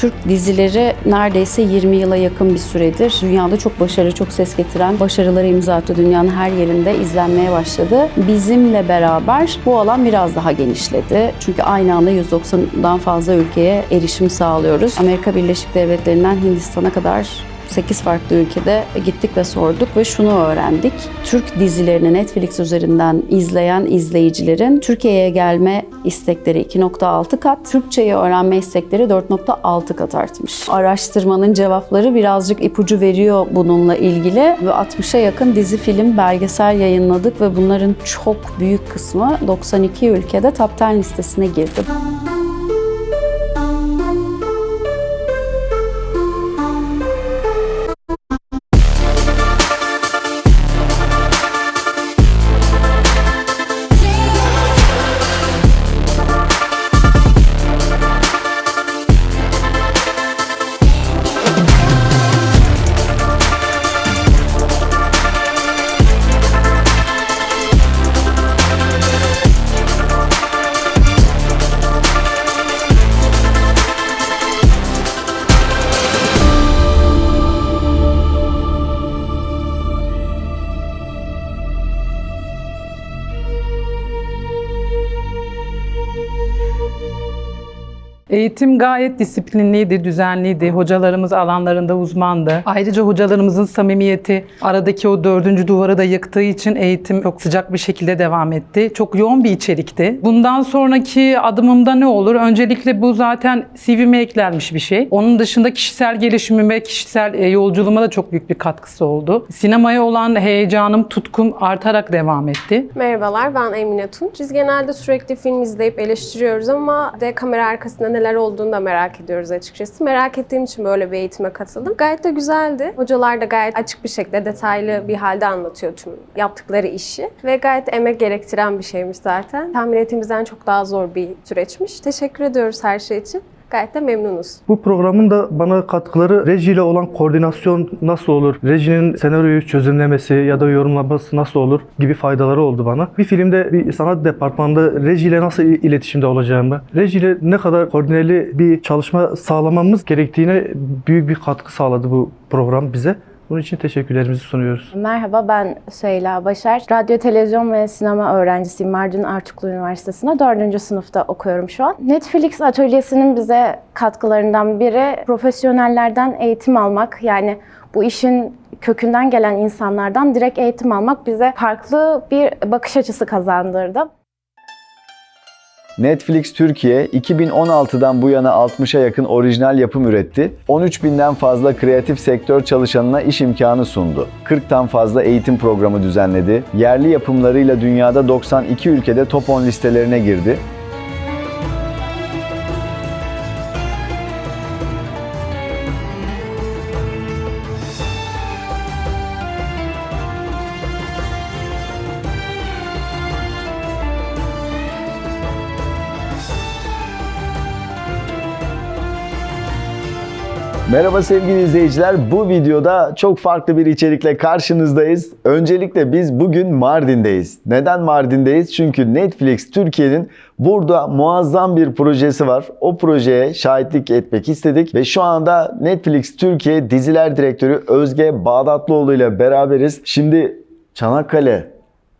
Türk dizileri neredeyse 20 yıla yakın bir süredir dünyada çok başarılı, çok ses getiren başarıları imza attı. Dünyanın her yerinde izlenmeye başladı. Bizimle beraber bu alan biraz daha genişledi. Çünkü aynı anda 190'dan fazla ülkeye erişim sağlıyoruz. Amerika Birleşik Devletleri'nden Hindistan'a kadar 8 farklı ülkede gittik ve sorduk ve şunu öğrendik. Türk dizilerini Netflix üzerinden izleyen izleyicilerin Türkiye'ye gelme istekleri 2.6 kat, Türkçeyi öğrenme istekleri 4.6 kat artmış. Araştırmanın cevapları birazcık ipucu veriyor bununla ilgili ve 60'a yakın dizi, film, belgesel yayınladık ve bunların çok büyük kısmı 92 ülkede Top 10 listesine girdi. Eğitim gayet disiplinliydi, düzenliydi. Hocalarımız alanlarında uzmandı. Ayrıca hocalarımızın samimiyeti aradaki o dördüncü duvarı da yıktığı için eğitim çok sıcak bir şekilde devam etti. Çok yoğun bir içerikti. Bundan sonraki adımımda ne olur? Öncelikle bu zaten CV'me eklenmiş bir şey. Onun dışında kişisel gelişimime, kişisel e, yolculuğuma da çok büyük bir katkısı oldu. Sinemaya olan heyecanım, tutkum artarak devam etti. Merhabalar, ben Emine Tunç. Biz genelde sürekli film izleyip eleştiriyoruz ama de kamera arkasında neler olduğunu da merak ediyoruz açıkçası. Merak ettiğim için böyle bir eğitime katıldım. Gayet de güzeldi. Hocalar da gayet açık bir şekilde, detaylı bir halde anlatıyor tüm yaptıkları işi. Ve gayet emek gerektiren bir şeymiş zaten. Tahmin ettiğimizden çok daha zor bir süreçmiş. Teşekkür ediyoruz her şey için. Gayet de memnunuz. Bu programın da bana katkıları rejiyle olan koordinasyon nasıl olur? Rejinin senaryoyu çözümlemesi ya da yorumlaması nasıl olur gibi faydaları oldu bana. Bir filmde bir sanat departmanında rejiyle nasıl il- iletişimde olacağımı, rejiyle ne kadar koordineli bir çalışma sağlamamız gerektiğine büyük bir katkı sağladı bu program bize. Bunun için teşekkürlerimizi sunuyoruz. Merhaba ben Süheyla Başar. Radyo, televizyon ve sinema öğrencisiyim. Mardin Artuklu Üniversitesi'nde 4. sınıfta okuyorum şu an. Netflix atölyesinin bize katkılarından biri profesyonellerden eğitim almak. Yani bu işin kökünden gelen insanlardan direkt eğitim almak bize farklı bir bakış açısı kazandırdı. Netflix Türkiye 2016'dan bu yana 60'a yakın orijinal yapım üretti. 13 binden fazla kreatif sektör çalışanına iş imkanı sundu. 40'tan fazla eğitim programı düzenledi. Yerli yapımlarıyla dünyada 92 ülkede top 10 listelerine girdi. Merhaba sevgili izleyiciler. Bu videoda çok farklı bir içerikle karşınızdayız. Öncelikle biz bugün Mardin'deyiz. Neden Mardin'deyiz? Çünkü Netflix Türkiye'nin burada muazzam bir projesi var. O projeye şahitlik etmek istedik ve şu anda Netflix Türkiye diziler direktörü Özge Bağdatlıoğlu ile beraberiz. Şimdi Çanakkale,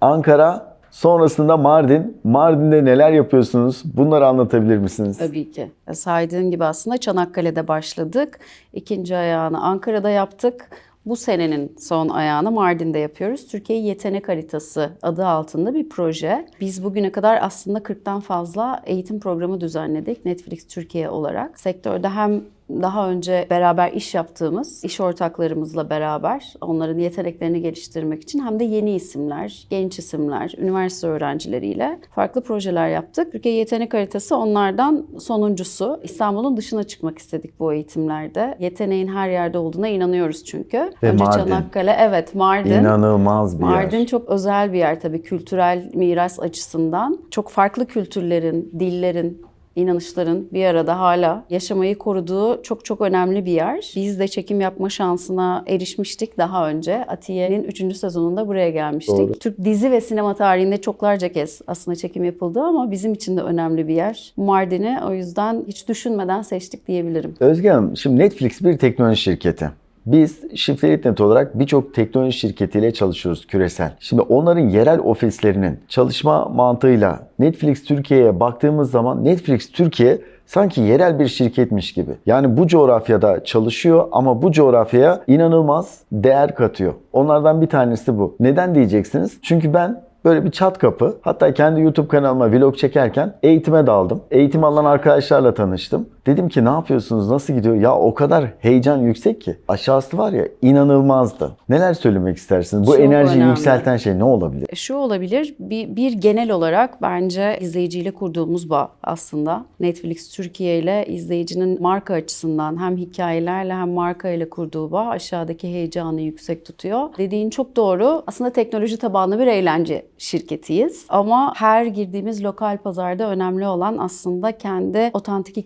Ankara, sonrasında Mardin. Mardin'de neler yapıyorsunuz? Bunları anlatabilir misiniz? Tabii ki. Saydığın gibi aslında Çanakkale'de başladık. İkinci ayağını Ankara'da yaptık. Bu senenin son ayağını Mardin'de yapıyoruz. Türkiye Yetenek Haritası adı altında bir proje. Biz bugüne kadar aslında 40'tan fazla eğitim programı düzenledik Netflix Türkiye olarak. Sektörde hem daha önce beraber iş yaptığımız iş ortaklarımızla beraber onların yeteneklerini geliştirmek için hem de yeni isimler, genç isimler, üniversite öğrencileriyle farklı projeler yaptık. Türkiye Yetenek Haritası onlardan sonuncusu. İstanbul'un dışına çıkmak istedik bu eğitimlerde. Yeteneğin her yerde olduğuna inanıyoruz çünkü. Ve önce Mardin. Çanakkale, evet Mardin. İnanılmaz bir Mardin yer. çok özel bir yer tabii kültürel miras açısından. Çok farklı kültürlerin, dillerin inanışların bir arada hala yaşamayı koruduğu çok çok önemli bir yer. Biz de çekim yapma şansına erişmiştik daha önce. Atiye'nin 3. sezonunda buraya gelmiştik. Doğru. Türk dizi ve sinema tarihinde çoklarca kez aslında çekim yapıldı ama bizim için de önemli bir yer. Mardin'i o yüzden hiç düşünmeden seçtik diyebilirim. Özge Hanım, şimdi Netflix bir teknoloji şirketi. Biz Şifrelit.net olarak birçok teknoloji şirketiyle çalışıyoruz küresel. Şimdi onların yerel ofislerinin çalışma mantığıyla Netflix Türkiye'ye baktığımız zaman Netflix Türkiye sanki yerel bir şirketmiş gibi. Yani bu coğrafyada çalışıyor ama bu coğrafyaya inanılmaz değer katıyor. Onlardan bir tanesi bu. Neden diyeceksiniz? Çünkü ben Böyle bir çat kapı. Hatta kendi YouTube kanalıma vlog çekerken eğitime daldım. Eğitim alan arkadaşlarla tanıştım. Dedim ki ne yapıyorsunuz, nasıl gidiyor? Ya o kadar heyecan yüksek ki. Aşağısı var ya inanılmazdı. Neler söylemek istersiniz? Bu Çok enerjiyi önemli. yükselten şey ne olabilir? Şu olabilir, bir, bir genel olarak bence izleyiciyle kurduğumuz bağ aslında. Netflix Türkiye ile izleyicinin marka açısından hem hikayelerle hem marka ile kurduğu bağ aşağıdaki heyecanı yüksek tutuyor. Dediğin çok doğru. Aslında teknoloji tabanlı bir eğlence şirketiyiz. Ama her girdiğimiz lokal pazarda önemli olan aslında kendi otantik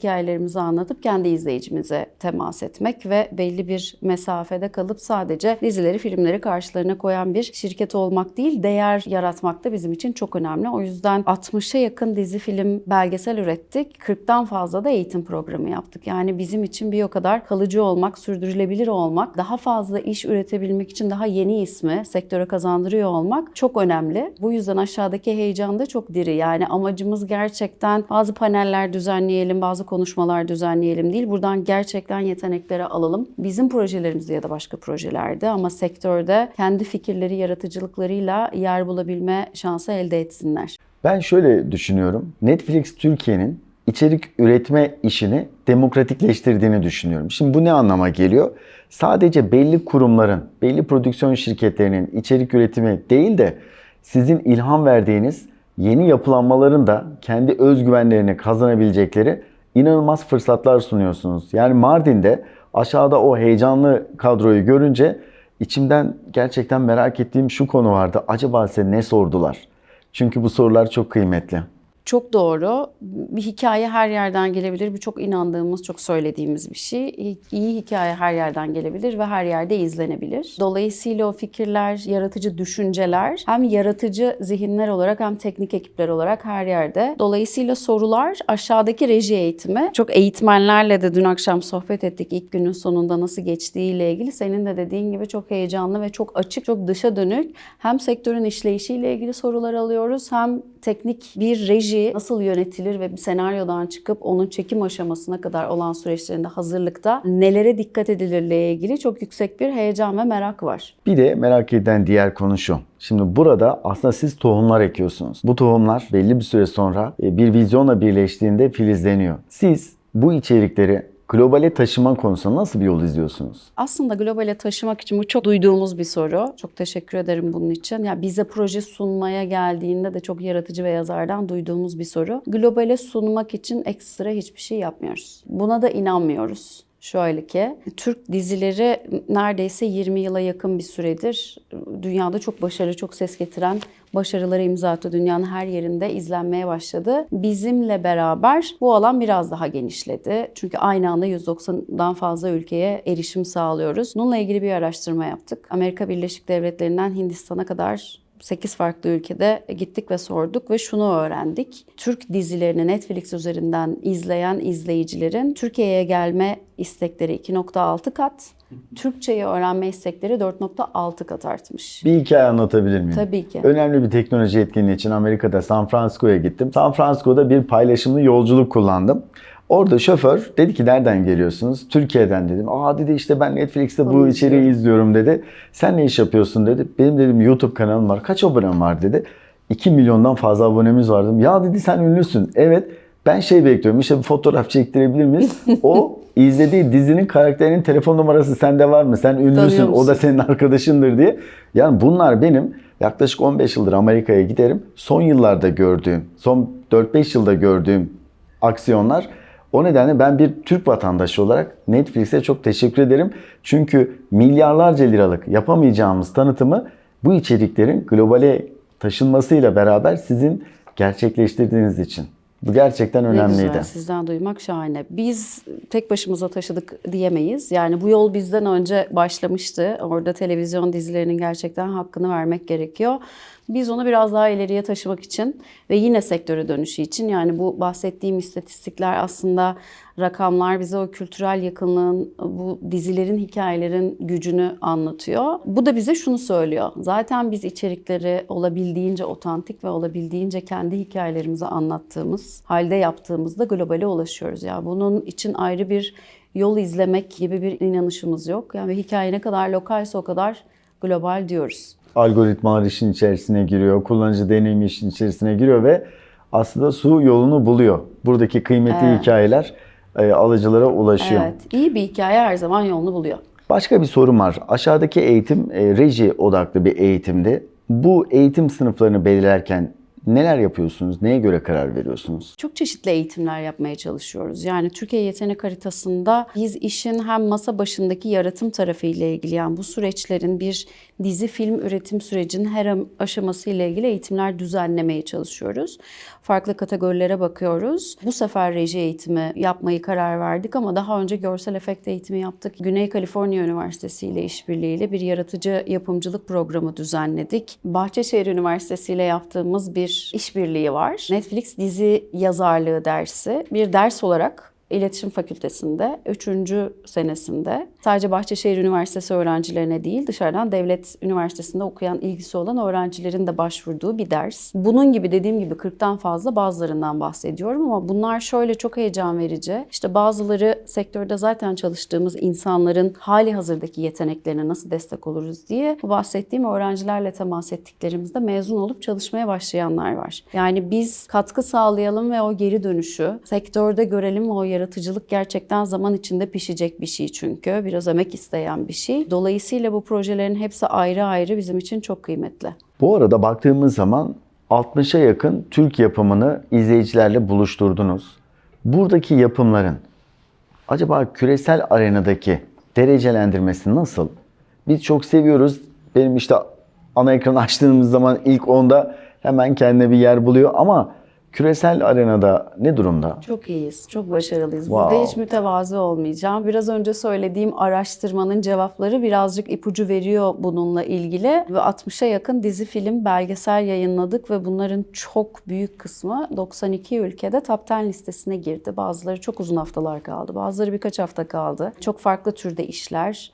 hikayelerimizi anlatıp kendi izleyicimize temas etmek ve belli bir mesafede kalıp sadece dizileri, filmleri karşılarına koyan bir şirket olmak değil, değer yaratmak da bizim için çok önemli. O yüzden 60'a yakın dizi, film, belgesel ürettik. 40'tan fazla da eğitim programı yaptık. Yani bizim için bir o kadar kalıcı olmak, sürdürülebilir olmak, daha fazla iş üretebilmek için daha yeni ismi sektöre kazandırıyor olmak çok önemli. Bu yüzden aşağıdaki heyecan da çok diri. Yani amacımız gerçekten bazı paneller düzenleyelim, bazı konuşmalar düzenleyelim değil. Buradan gerçekten yetenekleri alalım. Bizim projelerimizde ya da başka projelerde ama sektörde kendi fikirleri, yaratıcılıklarıyla yer bulabilme şansı elde etsinler. Ben şöyle düşünüyorum. Netflix Türkiye'nin içerik üretme işini demokratikleştirdiğini düşünüyorum. Şimdi bu ne anlama geliyor? Sadece belli kurumların, belli prodüksiyon şirketlerinin içerik üretimi değil de sizin ilham verdiğiniz yeni yapılanmaların da kendi özgüvenlerini kazanabilecekleri inanılmaz fırsatlar sunuyorsunuz. Yani Mardin'de aşağıda o heyecanlı kadroyu görünce içimden gerçekten merak ettiğim şu konu vardı. Acaba size ne sordular? Çünkü bu sorular çok kıymetli. Çok doğru. Bir hikaye her yerden gelebilir. Bu çok inandığımız, çok söylediğimiz bir şey. İyi hikaye her yerden gelebilir ve her yerde izlenebilir. Dolayısıyla o fikirler, yaratıcı düşünceler hem yaratıcı zihinler olarak hem teknik ekipler olarak her yerde. Dolayısıyla sorular aşağıdaki reji eğitimi. Çok eğitmenlerle de dün akşam sohbet ettik ilk günün sonunda nasıl geçtiğiyle ilgili. Senin de dediğin gibi çok heyecanlı ve çok açık, çok dışa dönük. Hem sektörün işleyişiyle ilgili sorular alıyoruz hem teknik bir reji nasıl yönetilir ve bir senaryodan çıkıp onun çekim aşamasına kadar olan süreçlerinde hazırlıkta nelere dikkat edilirle ilgili çok yüksek bir heyecan ve merak var. Bir de merak edilen diğer konu şu. Şimdi burada aslında siz tohumlar ekiyorsunuz. Bu tohumlar belli bir süre sonra e, bir vizyonla birleştiğinde filizleniyor. Siz bu içerikleri globale taşıma konusunda nasıl bir yol izliyorsunuz? Aslında globale taşımak için bu çok duyduğumuz bir soru. Çok teşekkür ederim bunun için. Ya bize proje sunmaya geldiğinde de çok yaratıcı ve yazardan duyduğumuz bir soru. Globale sunmak için ekstra hiçbir şey yapmıyoruz. Buna da inanmıyoruz. Şöyle ki, Türk dizileri neredeyse 20 yıla yakın bir süredir dünyada çok başarılı, çok ses getiren başarıları imza attı. Dünyanın her yerinde izlenmeye başladı. Bizimle beraber bu alan biraz daha genişledi. Çünkü aynı anda 190'dan fazla ülkeye erişim sağlıyoruz. Bununla ilgili bir araştırma yaptık. Amerika Birleşik Devletleri'nden Hindistan'a kadar 8 farklı ülkede gittik ve sorduk ve şunu öğrendik. Türk dizilerini Netflix üzerinden izleyen izleyicilerin Türkiye'ye gelme istekleri 2.6 kat, Türkçeyi öğrenme istekleri 4.6 kat artmış. Bir hikaye anlatabilir miyim? Tabii ki. Önemli bir teknoloji etkinliği için Amerika'da San Francisco'ya gittim. San Francisco'da bir paylaşımlı yolculuk kullandım. Orada şoför dedi ki nereden geliyorsunuz? Türkiye'den dedim. Aa dedi işte ben Netflix'te bu içeriği izliyorum. dedi. Sen ne iş yapıyorsun dedi. Benim dedim YouTube kanalım var. Kaç abonem var dedi. 2 milyondan fazla abonemiz var dedim. Ya dedi sen ünlüsün. Evet ben şey bekliyorum işte bir fotoğraf çektirebilir miyiz? O izlediği dizinin karakterinin telefon numarası sende var mı? Sen ünlüsün o da senin arkadaşındır diye. Yani bunlar benim yaklaşık 15 yıldır Amerika'ya giderim. Son yıllarda gördüğüm, son 4-5 yılda gördüğüm aksiyonlar. O nedenle ben bir Türk vatandaşı olarak Netflix'e çok teşekkür ederim. Çünkü milyarlarca liralık yapamayacağımız tanıtımı bu içeriklerin globale taşınmasıyla beraber sizin gerçekleştirdiğiniz için. Bu gerçekten Ne önemliydi. güzel, sizden duymak şahane. Biz tek başımıza taşıdık diyemeyiz. Yani bu yol bizden önce başlamıştı. Orada televizyon dizilerinin gerçekten hakkını vermek gerekiyor. Biz onu biraz daha ileriye taşımak için ve yine sektöre dönüşü için yani bu bahsettiğim istatistikler aslında rakamlar bize o kültürel yakınlığın, bu dizilerin, hikayelerin gücünü anlatıyor. Bu da bize şunu söylüyor. Zaten biz içerikleri olabildiğince otantik ve olabildiğince kendi hikayelerimizi anlattığımız, halde yaptığımızda globale ulaşıyoruz. Yani bunun için ayrı bir yol izlemek gibi bir inanışımız yok. Yani hikaye ne kadar lokalse o kadar global diyoruz. Algoritmalar işin içerisine giriyor, kullanıcı deneyimi işin içerisine giriyor ve aslında su yolunu buluyor. Buradaki kıymetli Evet. hikayeler e, alıcılara ulaşıyor. Evet, iyi bir hikaye her zaman yolunu buluyor. Başka bir sorum var. Aşağıdaki eğitim e, reji odaklı bir eğitimdi. Bu eğitim sınıflarını belirlerken neler yapıyorsunuz? Neye göre karar veriyorsunuz? Çok çeşitli eğitimler yapmaya çalışıyoruz. Yani Türkiye Yetenek Haritası'nda biz işin hem masa başındaki yaratım tarafı ile ilgili yani bu süreçlerin bir dizi film üretim sürecinin her aşaması ile ilgili eğitimler düzenlemeye çalışıyoruz. Farklı kategorilere bakıyoruz. Bu sefer reji eğitimi yapmayı karar verdik ama daha önce görsel efekt eğitimi yaptık. Güney Kaliforniya Üniversitesi ile işbirliğiyle bir yaratıcı yapımcılık programı düzenledik. Bahçeşehir Üniversitesi ile yaptığımız bir işbirliği var. Netflix dizi yazarlığı dersi bir ders olarak İletişim Fakültesi'nde 3. senesinde sadece Bahçeşehir Üniversitesi öğrencilerine değil dışarıdan devlet üniversitesinde okuyan ilgisi olan öğrencilerin de başvurduğu bir ders. Bunun gibi dediğim gibi 40'tan fazla bazılarından bahsediyorum ama bunlar şöyle çok heyecan verici. İşte bazıları sektörde zaten çalıştığımız insanların hali hazırdaki yeteneklerine nasıl destek oluruz diye bu bahsettiğim öğrencilerle temas ettiklerimizde mezun olup çalışmaya başlayanlar var. Yani biz katkı sağlayalım ve o geri dönüşü sektörde görelim ve o yaratıcılık gerçekten zaman içinde pişecek bir şey çünkü. Biraz emek isteyen bir şey. Dolayısıyla bu projelerin hepsi ayrı ayrı bizim için çok kıymetli. Bu arada baktığımız zaman 60'a yakın Türk yapımını izleyicilerle buluşturdunuz. Buradaki yapımların acaba küresel arenadaki derecelendirmesi nasıl? Biz çok seviyoruz. Benim işte ana ekranı açtığımız zaman ilk onda hemen kendine bir yer buluyor ama küresel arenada ne durumda? Çok iyiyiz, çok başarılıyız. Wow. Burada hiç mütevazı olmayacağım. Biraz önce söylediğim araştırmanın cevapları birazcık ipucu veriyor bununla ilgili. Ve 60'a yakın dizi, film, belgesel yayınladık ve bunların çok büyük kısmı 92 ülkede top 10 listesine girdi. Bazıları çok uzun haftalar kaldı, bazıları birkaç hafta kaldı. Çok farklı türde işler.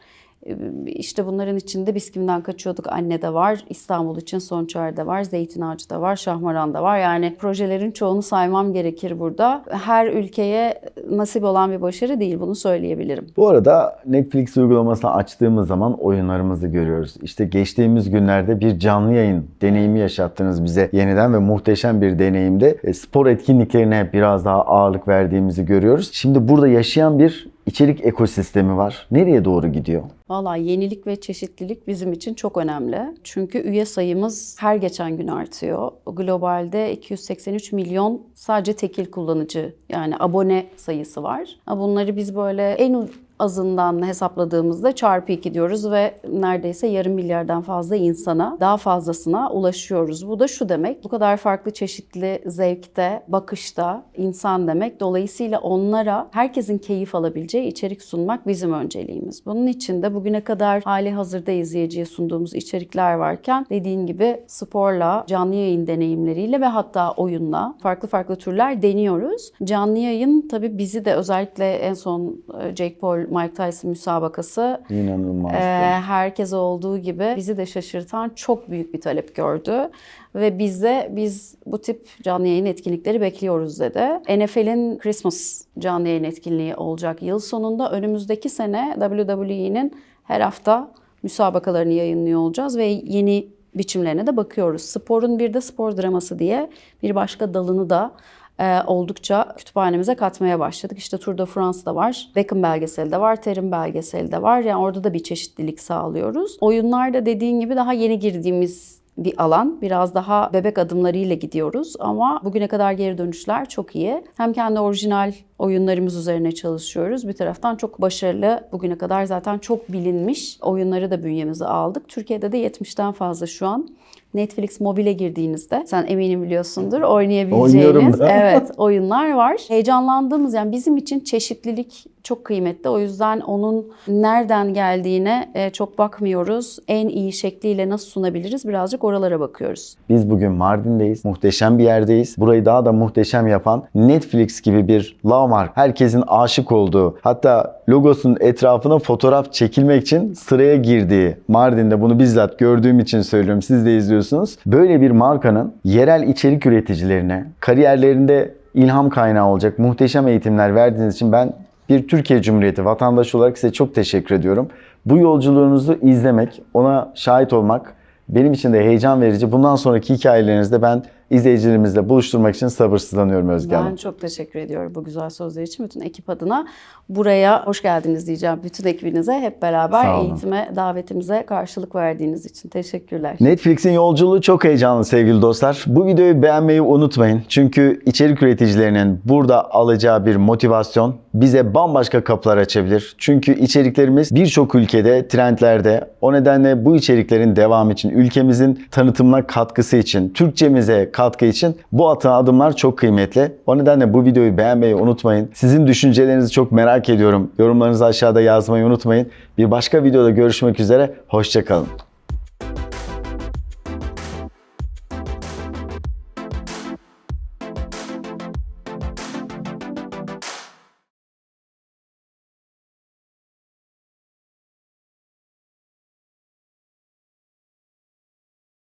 İşte bunların içinde Biz Kaçıyorduk Anne'de var, İstanbul için Sonçer'de var, Zeytin Ağacı'da var, Şahmaran'da var. Yani projelerin çoğunu saymam gerekir burada. Her ülkeye nasip olan bir başarı değil, bunu söyleyebilirim. Bu arada Netflix uygulamasını açtığımız zaman oyunlarımızı görüyoruz. İşte geçtiğimiz günlerde bir canlı yayın deneyimi yaşattınız bize yeniden ve muhteşem bir deneyimde. E, Spor etkinliklerine biraz daha ağırlık verdiğimizi görüyoruz. Şimdi burada yaşayan bir içerik ekosistemi var. Nereye doğru gidiyor? Valla yenilik ve çeşitlilik bizim için çok önemli. Çünkü üye sayımız her geçen gün artıyor. Globalde 283 milyon sadece tekil kullanıcı yani abone sayısı var. Bunları biz böyle en azından hesapladığımızda çarpı 2 diyoruz ve neredeyse yarım milyardan fazla insana daha fazlasına ulaşıyoruz. Bu da şu demek bu kadar farklı çeşitli zevkte, bakışta insan demek. Dolayısıyla onlara herkesin keyif alabileceği içerik sunmak bizim önceliğimiz. Bunun için de bugüne kadar hali hazırda izleyiciye sunduğumuz içerikler varken dediğin gibi sporla, canlı yayın deneyimleriyle ve hatta oyunla farklı farklı türler deniyoruz. Canlı yayın tabii bizi de özellikle en son e, Jake Paul Mike Tyson müsabakası İnanılmaz. ee, herkes olduğu gibi bizi de şaşırtan çok büyük bir talep gördü. Ve bize biz bu tip canlı yayın etkinlikleri bekliyoruz dedi. NFL'in Christmas canlı yayın etkinliği olacak yıl sonunda. Önümüzdeki sene WWE'nin her hafta müsabakalarını yayınlıyor olacağız ve yeni biçimlerine de bakıyoruz. Sporun bir de spor draması diye bir başka dalını da e, oldukça kütüphanemize katmaya başladık. İşte Tour de France'da var, Beckham belgeseli de var, Terim belgeseli de var. Yani orada da bir çeşitlilik sağlıyoruz. Oyunlarda dediğin gibi daha yeni girdiğimiz bir alan. Biraz daha bebek adımlarıyla gidiyoruz ama bugüne kadar geri dönüşler çok iyi. Hem kendi orijinal oyunlarımız üzerine çalışıyoruz. Bir taraftan çok başarılı, bugüne kadar zaten çok bilinmiş oyunları da bünyemize aldık. Türkiye'de de 70'ten fazla şu an. Netflix mobile girdiğinizde sen eminim biliyorsundur oynayabileceğiniz evet oyunlar var. Heyecanlandığımız yani bizim için çeşitlilik çok kıymetli. O yüzden onun nereden geldiğine e, çok bakmıyoruz. En iyi şekliyle nasıl sunabiliriz birazcık oralara bakıyoruz. Biz bugün Mardin'deyiz. Muhteşem bir yerdeyiz. Burayı daha da muhteşem yapan Netflix gibi bir landmark. Herkesin aşık olduğu, hatta logosunun etrafına fotoğraf çekilmek için sıraya girdiği Mardin'de bunu bizzat gördüğüm için söylüyorum. Siz de izliyorsunuz. Böyle bir markanın yerel içerik üreticilerine kariyerlerinde ilham kaynağı olacak muhteşem eğitimler verdiğiniz için ben bir Türkiye Cumhuriyeti vatandaşı olarak size çok teşekkür ediyorum. Bu yolculuğunuzu izlemek, ona şahit olmak benim için de heyecan verici. Bundan sonraki hikayelerinizde ben izleyicilerimizle buluşturmak için sabırsızlanıyorum Özge Hanım. Ben çok teşekkür ediyorum bu güzel sözler için. Bütün ekip adına buraya hoş geldiniz diyeceğim. Bütün ekibinize hep beraber eğitime, davetimize karşılık verdiğiniz için teşekkürler. Netflix'in yolculuğu çok heyecanlı sevgili dostlar. Bu videoyu beğenmeyi unutmayın. Çünkü içerik üreticilerinin burada alacağı bir motivasyon bize bambaşka kapılar açabilir. Çünkü içeriklerimiz birçok ülkede, trendlerde. O nedenle bu içeriklerin devamı için, ülkemizin tanıtımına katkısı için, Türkçemize katkı için bu atılan adımlar çok kıymetli. O nedenle bu videoyu beğenmeyi unutmayın. Sizin düşüncelerinizi çok merak ediyorum. Yorumlarınızı aşağıda yazmayı unutmayın. Bir başka videoda görüşmek üzere. Hoşçakalın.